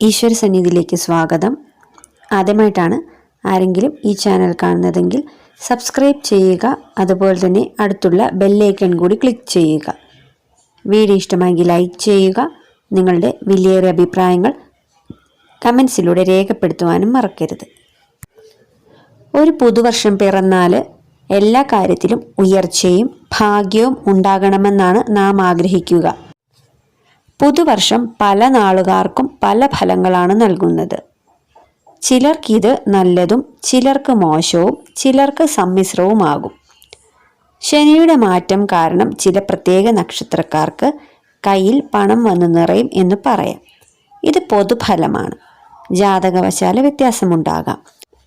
ഈശ്വര സന്നിധിയിലേക്ക് സ്വാഗതം. ആദ്യമായിട്ടാണ് ആരെങ്കിലും ഈ ചാനൽ കാണുന്നതെങ്കിൽ സബ്സ്ക്രൈബ് ചെയ്യുക അതുപോലെ തന്നെ അടുത്തുള്ള ബെല്ലൈക്കൺ കൂടി ക്ലിക്ക് ചെയ്യുക. വീഡിയോ ഇഷ്ടമായെങ്കിൽ ലൈക്ക് ചെയ്യുക നിങ്ങളുടെ വിലയേറിയ അഭിപ്രായങ്ങൾ കമൻസിലൂടെ രേഖപ്പെടുത്തുവാനും മറക്കരുത്. ഒരു പുതുവർഷം പിറന്നാൽ എല്ലാ കാര്യത്തിലും ഉയർച്ചയും ഭാഗ്യവും ഉണ്ടാകണമെന്നാണ് നാം ആഗ്രഹിക്കുക. പുതുവർഷം പല നാളുകാർക്കും പല ഫലങ്ങളാണ് നൽകുന്നത്. ചിലർക്കിത് നല്ലതും ചിലർക്ക് മോശവും ചിലർക്ക് സമ്മിശ്രവുമാകും. ശനിയുടെ മാറ്റം കാരണം ചില പ്രത്യേക നക്ഷത്രക്കാർക്ക് കയ്യിൽ പണം വന്നു നിറയും എന്ന് പറയാം. ഇത് പൊതുഫലമാണ്. ജാതകവശാല വ്യത്യാസമുണ്ടാകാം.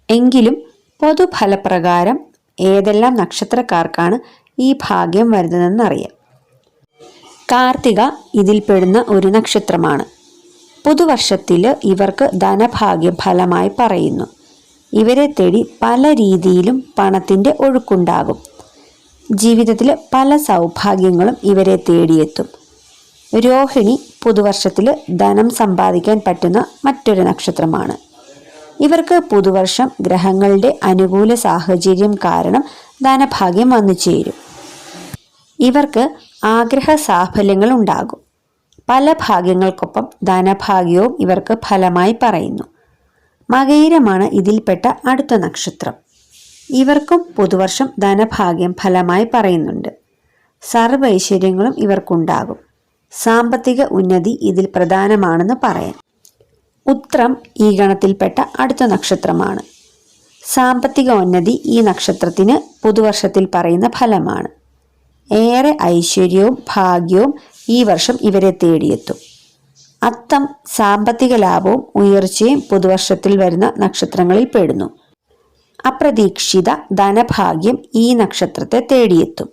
എങ്കിലും പൊതുഫലപ്രകാരം ഏതെല്ലാം നക്ഷത്രക്കാർക്കാണ് ഈ ഭാഗ്യം വരുന്നതെന്നറിയാം. കാർത്തിക ഇതിൽപ്പെടുന്ന ഒരു നക്ഷത്രമാണ്. പുതുവർഷത്തിൽ ഇവർക്ക് ധനഭാഗ്യം ഫലമായി പറയുന്നു. ഇവരെ തേടി പല രീതിയിലും പണത്തിന്റെ ഒഴുക്കുണ്ടാകും. ജീവിതത്തിൽ പല സൗഭാഗ്യങ്ങളും ഇവരെ തേടിയെത്തും. രോഹിണി പുതുവർഷത്തിൽ ധനം സമ്പാദിക്കാൻ പറ്റുന്ന മറ്റൊരു നക്ഷത്രമാണ്. ഇവർക്ക് പുതുവർഷം ഗ്രഹങ്ങളുടെ അനുകൂല സാഹചര്യം കാരണം ധനഭാഗ്യം വന്നു ചേരും. ഇവർക്ക് ആഗ്രഹ സാഫല്യങ്ങൾ ഉണ്ടാകും പല ഭാഗ്യങ്ങൾക്കൊപ്പം ധനഭാഗ്യവും ഇവർക്ക് ഫലമായി പറയുന്നു. മകയിരമാണ് ഇതിൽപ്പെട്ട അടുത്ത നക്ഷത്രം. ഇവർക്കും പുതുവർഷം ധനഭാഗ്യം ഫലമായി പറയുന്നുണ്ട്. സർവ ഐശ്വര്യങ്ങളും ഇവർക്കുണ്ടാകും. സാമ്പത്തിക ഉന്നതി ഇതിൽ പ്രധാനമാണെന്ന് പറയാം. ഉത്രം ഈ ഗണത്തിൽപ്പെട്ട അടുത്ത നക്ഷത്രമാണ്. സാമ്പത്തിക ഉന്നതി ഈ നക്ഷത്രത്തിന് പുതുവർഷത്തിൽ പറയുന്ന ഫലമാണ്. ഏറെ ഐശ്വര്യവും ഭാഗ്യവും ഈ വർഷം ഇവരെ തേടിയെത്തും. അത്തം സാമ്പത്തിക ലാഭവും ഉയർച്ചയും പുതുവർഷത്തിൽ വരുന്ന നക്ഷത്രങ്ങളിൽ പെടുന്നു. അപ്രതീക്ഷിത ധനഭാഗ്യം ഈ നക്ഷത്രത്തെ തേടിയെത്തും.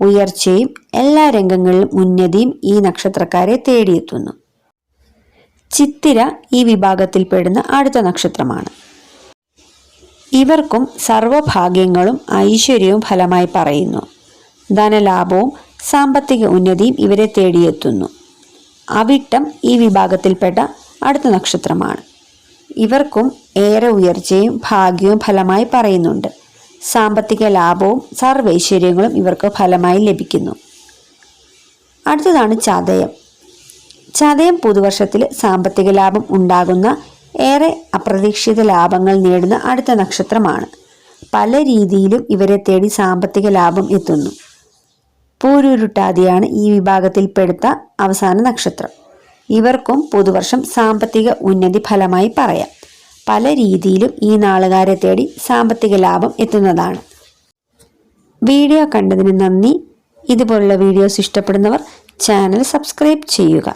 ഉയർച്ചയും എല്ലാ രംഗങ്ങളിലും ഉന്നതിയും ഈ നക്ഷത്രക്കാരെ തേടിയെത്തുന്നു. ചിത്തിര ഈ വിഭാഗത്തിൽപ്പെടുന്ന അടുത്ത നക്ഷത്രമാണ്. ഇവർക്കും സർവഭാഗ്യങ്ങളും ഐശ്വര്യവും ഫലമായി പറയുന്നു. ധനലാഭവും സാമ്പത്തിക ഉന്നതിയും ഇവരെ തേടിയെത്തുന്നു. അവിട്ടം ഈ വിഭാഗത്തിൽപ്പെട്ട അടുത്ത നക്ഷത്രമാണ്. ഇവർക്കും ഏറെ ഉയർച്ചയും ഭാഗ്യവും ഫലമായി പറയുന്നുണ്ട്. സാമ്പത്തിക ലാഭവും സർവൈശ്വര്യങ്ങളും ഇവർക്ക് ഫലമായി ലഭിക്കുന്നു. അടുത്തതാണ് ചതയം. ചതയം പുതുവർഷത്തിൽ സാമ്പത്തിക ലാഭം ഉണ്ടാകുന്ന ഏറെ അപ്രതീക്ഷിത ലാഭങ്ങൾ നേടുന്ന അടുത്ത നക്ഷത്രമാണ്. പല രീതിയിലും ഇവരെ തേടി സാമ്പത്തിക ലാഭം എത്തുന്നു. പൂരുരുട്ടാതിയാണ് ഈ വിഭാഗത്തിൽപ്പെടുത്ത അവസാന നക്ഷത്രം. ഇവർക്കും പുതുവർഷം സാമ്പത്തിക ഉന്നതി ഫലമായി പറയാം. പല രീതിയിലും ഈ നാളുകാരെ തേടി സാമ്പത്തിക ലാഭം എത്തുന്നതാണ്. വീഡിയോ കണ്ടതിന് നന്ദി. ഇതുപോലുള്ള വീഡിയോസ് ഇഷ്ടപ്പെടുന്നവർ ചാനൽ സബ്സ്ക്രൈബ് ചെയ്യുക.